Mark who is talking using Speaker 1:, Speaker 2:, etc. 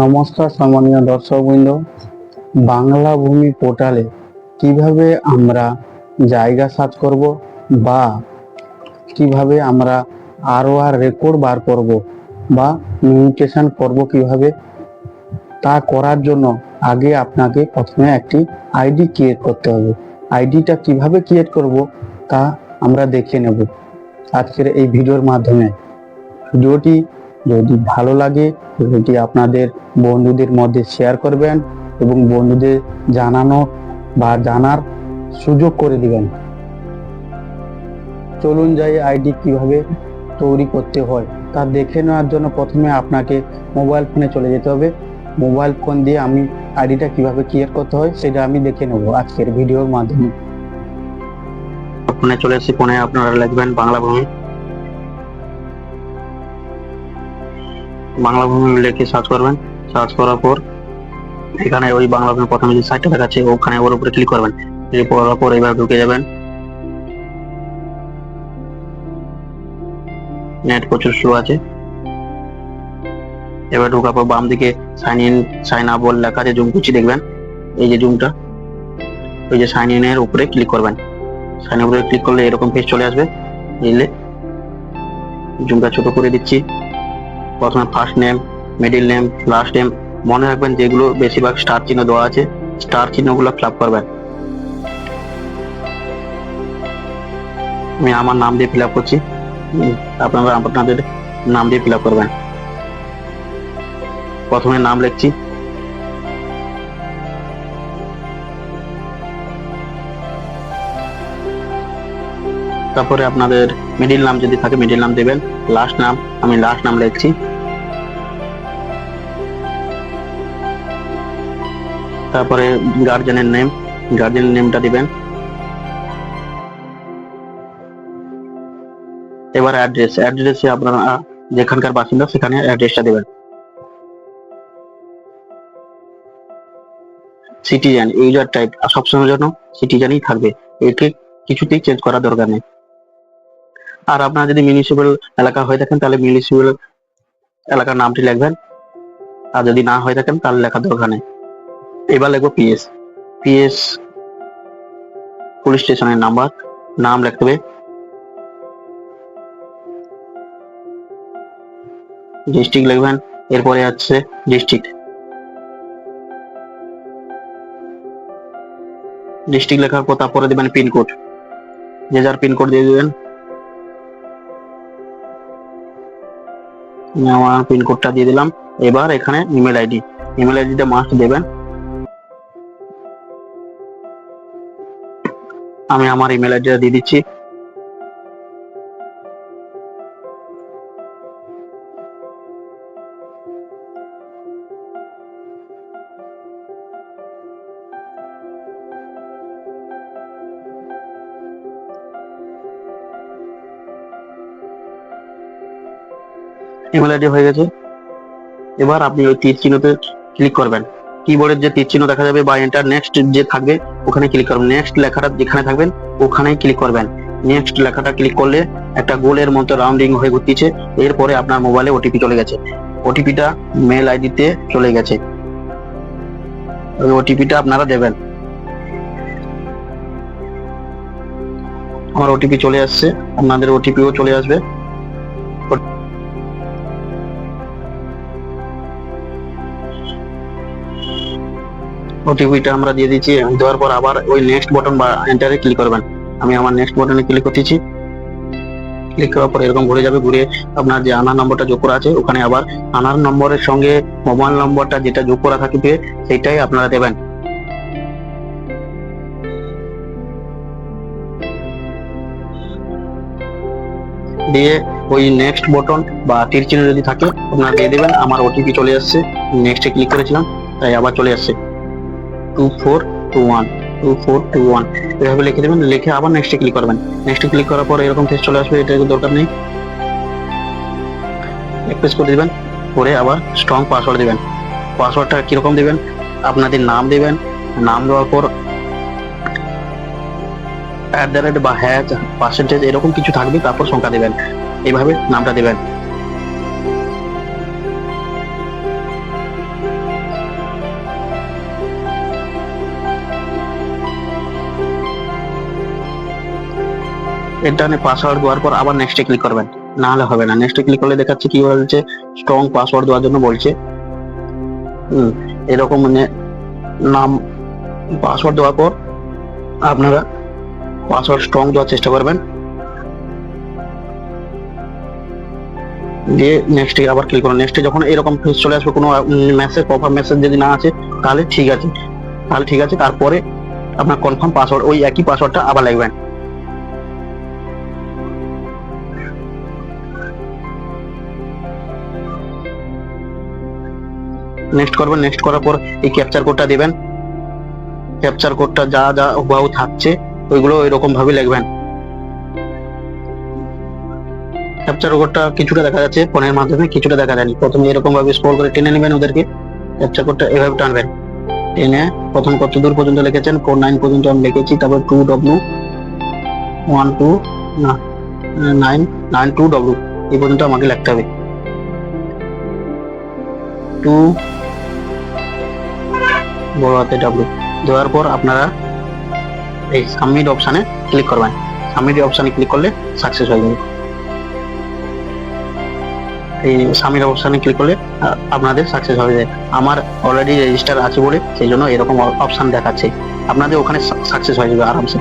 Speaker 1: নমস্কার সম্মানীয় দর্শকবৃন্দ। বাংলা ভূমি পোর্টালে কীভাবে আমরা জায়গা সার্চ করব বা কীভাবে আমরা আরও আর রেকর্ড বার করব বা মিউটেশন করব কীভাবে, তা করার জন্য আগে আপনাকে প্রথমে একটি আইডি ক্রিয়েট করতে হবে। আইডিটা কীভাবে ক্রিয়েট করব তা আমরা দেখে নেব। আজকের এই ভিডিওর মাধ্যমে। ভিডিওটি যদি ভালো লাগে, ভিডিওটি আপনাদের বন্ধুদের মধ্যে শেয়ার করবেন এবং বন্ধুদের জানানো বা জানার সুযোগ করে দিবেন। চলুন যাই আইডি কীভাবে তৈরি করতে হয়। তা দেখে নেওয়ার জন্য প্রথমে আপনাকে মোবাইল ফোনে চলে যেতে হবে। মোবাইল ফোন দিয়ে আমি আইডিটা কীভাবে ক্রিয়েট করতে হয়, সেটা আমি দেখে নেব আজকের ভিডিওর মাধ্যমে।
Speaker 2: ফোনে চলে এসেছি ফোনে আপনারা লিখবেন বাংলা ভূমি। বাংলা ভূমি লিখে সার্চ করবেন। সার্চ করার পর এখানে ওই বাংলা ভূমি প্রথমে যে সাইটটা দেখাচ্ছে, ওখানে ওর উপরে ক্লিক করবেন। ক্লিক করার পর এইভাবে ঢুকে যাবেন। নেট প্রচুর স্লো আছে। এবার ঢোকার পর বাম দিকে সাইন ইন সাইন আপ বলে লেখা আছে জুম কুচি দেখবেন। এই যে জুমটা ওই যে সাইন ইন এর উপরে ক্লিক করবেন। সাইন উপরে ক্লিক করলে এরকম পেজ চলে আসবে। বুঝলে জুমটা ছোট করে দিচ্ছি। প্রথমে first name middle name last name মনে রাখবেন যেগুলো বেশিরভাগ স্টার চিহ্ন দেওয়া আছে স্টার চিহ্নগুলো ফিল করবেন। আমি আমার নাম দিয়ে ফিল আপ করছি। আপনারা আপনাদের নাম দিয়ে ফিল করবেন। প্রথমে নাম লিখছি। তারপরে আপনাদের মিডিল নাম যদি থাকে মিডিল নাম দেবেন লাস্ট নাম আমি লাস্ট নাম লিখছি। তারপরে গার্জেনের নেম গার্জেনের নেমটা দিবেন। এবার অ্যাড্রেস অ্যাড্রেসে আপনারা যেখানকার বাসিন্দা, সেখানে অ্যাড্রেসটা দেবেন। সিটিজেন ইউজার টাইপ সবসময়ের জন্য সিটিজেনই থাকবে। একে কিছুতেই চেঞ্জ করার দরকার নেই। আর আপনার যদি মিউনিসিপ্যাল এলাকা হয়ে থাকেন, তাহলে মিউনিসিপ্যাল এলাকার নামটি লিখবেন। আর যদি না হয়ে থাকেন, তাহলে লেখার দরকার নেই। এবার লিখব পিএস পিএস পুলিশ স্টেশনের নাম্বার নাম লিখতে হবে। ডিস্ট্রিক্ট লিখবেন, এরপরে আছে ডিস্ট্রিক্ট ডিস্ট্রিক্ট লেখার পর তারপরে দেবেন পিনকোড যে যার পিনকোড দিয়ে দেবেন। আমি আমার পিনকোডটা দিয়ে দিলাম। এবার এখানে ইমেল আইডি ইমেল আইডিটা মাস্ট দেবেন। আমি আমার ইমেল আইডিটা দিয়ে দিচ্ছি। ইমেল আইডি হয়ে গেছে। এবার আপনি ওই তীর চিহ্নতে ক্লিক করবেন। কিবোর্ডের যে তীর চিহ্ন দেখা যাবে বা এন্টার নেক্সট যে থাকবে ওখানে ক্লিক করবেন। নেক্সট লেখাটা যেখানে থাকবেন ওখানে ক্লিক করবেন। নেক্সট লেখাটা ক্লিক করলে একটা গোলের মতো রাউন্ডিং হয়ে ঘুরতিছে। এরপরে আপনার মোবাইলে ওটিপি চলে গেছে। ওটিপিটা মেল আইডিতে চলে গেছে। ওটিপিটা আপনারা দেবেন। আমার ওটিপি চলে আসছে। আপনাদের ওটিপিও চলে আসবে। ওটিপিটা আমরা দিয়ে দিচ্ছি, দেওয়ার পর আবার ওই নেক্সট বটন বা এন্টারে ক্লিক করবেন। আমি আমার নেক্সট বটনে ক্লিক করতেছি। ক্লিক করার পর এরকম ঘুরে যাবে, ঘুরে আপনার যে আনার নম্বরটা যোগ করা আছে, ওখানে আবার আনার নম্বরের সঙ্গে মোবাইল নম্বরটা যেটা যোগ করা থাকবে সেটাই আপনারা দেবেন। দিয়ে ওই নেক্সট বটন বা তীর চিহ্ন যদি থাকে, আপনারা দিয়ে দেবেন, আমার ওটিপি চলে আসছে। নেক্সটে ক্লিক করেছিলাম, তাই আবার চলে আসছে। Two four two one two four two one এভাবে লিখে দেবেন, লিখে আবার নেক্সটে ক্লিক করবেন। নেক্সটে ক্লিক করার পর এরকম চলে আসবে দরকার নেই। প্রেস করে দিবেন, করে আবার স্ট্রং পাসওয়ার্ড দিবেন। পাসওয়ার্ডটা কীরকম দিবেন? আপনাদের নাম দিবেন, নাম দেওয়ার পর অ্যাট দ্য রেট বা হ্যাচ পার্সেন্টেজ এরকম কিছু থাকবে, তারপর সংখ্যা দিবেন। এইভাবে নামটা দিবেন। এখানে পাসওয়ার্ড দেওয়ার পর আবার নেক্সটে ক্লিক করবেন। না হলে হবে না। নেক্সটে ক্লিক করলে দেখাচ্ছে কি বলছে স্ট্রং পাসওয়ার্ড দেওয়ার জন্য বলছে। হুম, এরকম মানে নাম পাসওয়ার্ড দেওয়ার পর আপনারা পাসওয়ার্ড স্ট্রং দেওয়ার চেষ্টা করবেন। দিয়ে নেক্সটে আবার ক্লিক করুন। নেক্সটে যখন এরকম ফেস চলে আসবে, কোনো মেসেজ পপ মেসেজ যদি না আছে তাহলে ঠিক আছে। তাহলে ঠিক আছে। তারপরে আপনার কনফার্ম পাসওয়ার্ড ওই একই পাসওয়ার্ডটা আবার লিখবেন নেক্সট করবেন নেক্সট করার পর এই ক্যাপচার কোডটা দিবেন। ক্যাপচার কোডটা যা যা হুবাহু থাকছে, ওইগুলো এরকম ভাবে লিখবেন। ক্যাপচার কোডটা কিছুটা দেখা যাচ্ছে, ফোনের মাধ্যমে কিছুটা দেখা যায়নি। প্রথমে এরকম ভাবে স্ক্রল করে টেনে নেবেন ওদেরকে। ক্যাপচার কোডটা এভাবে টানবেন। টেনে প্রথম কত দূর পর্যন্ত লিখেছেন? ফোর নাইন পর্যন্ত আমি লিখেছি, তারপর টু ডব্লু ওয়ান টু না নাইন নাইন টু ডব্লু এই পর্যন্ত আমাকে লিখতে হবে। টু বড় হাতে ডাব্লু দেওয়ার পর আপনারা এই সাবমিট অপশানে ক্লিক করবেন। সাবমিট অপশানে ক্লিক করলে সাকসেস হয়ে যাবে। এই সাবমিট অপশানে ক্লিক করলে আপনাদের সাকসেস হয়ে যায় আমার অলরেডি রেজিস্টার আছে বলে, সেই জন্য এরকম অপশান দেখাচ্ছে। আপনাদের ওখানে সাকসেস হয়ে যাবে আরামসে।